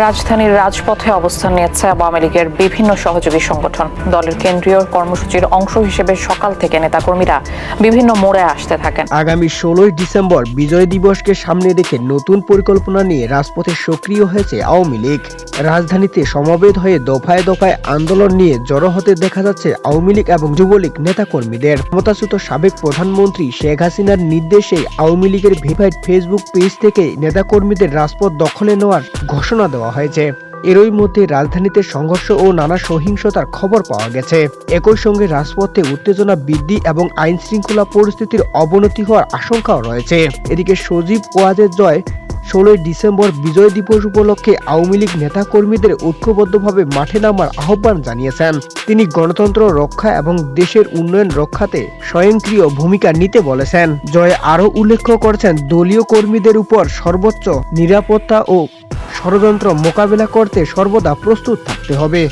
রাজধানীর রাজপথে অবস্থান নিয়েছে আওয়ামী লীগের বিভিন্ন সহযোগী সংগঠন। দলের কেন্দ্রীয় কর্মসূচির অংশ হিসেবে সকাল থেকে নেতাকর্মীরা বিভিন্ন মোড়ে আসতে থাকেন। আগামী ষোলোই ডিসেম্বর বিজয় দিবসকে সামনে রেখে নতুন পরিকল্পনা নিয়ে রাজপথে সক্রিয় হয়েছে আওয়ামী লীগ। রাজধানীতে সমবেত হয়ে দফায় দফায় আন্দোলন নিয়ে জড়ো হতে দেখা যাচ্ছে আওয়ামী লীগ এবং যুবলীগ নেতাকর্মীদের। ক্ষমতাচ্যুত সাবেক প্রধানমন্ত্রী শেখ হাসিনার নির্দেশে আওয়ামী লীগের ভিভাইট ফেসবুক পেজ থেকে নেতাকর্মীদের রাজপথ দখলে নেওয়ার ঘোষণা দেওয়া হয়েছে। এরই মধ্যে রাজধানীতে সংঘর্ষ ও নানা সহিংসতার খবর পাওয়া গেছে। একই সঙ্গে রাজপথে উত্তেজনা বৃদ্ধি এবং আইন শৃঙ্খলা পরিস্থিতির অবনতি হওয়ার আশঙ্কাও রয়েছে। এদিকে সজীব ওয়াজের জয় ষোলোই ডিসেম্বর বিজয় দিবস উপলক্ষে আওয়ামী লীগ নেতাকর্মীদের ঐক্যবদ্ধভাবে মাঠে নামার আহ্বান জানিয়েছেন। তিনি গণতন্ত্র রক্ষা এবং দেশের উন্নয়ন রক্ষাতে স্বয়ংক্রিয় ভূমিকা নিতে বলেছেন। জয় আরও উল্লেখ করেছেন দলীয় কর্মীদের উপর সর্বোচ্চ নিরাপত্তা ও ষড়যন্ত্র মোকাবেলা করতে সর্বদা প্রস্তুত থাকতে হবে।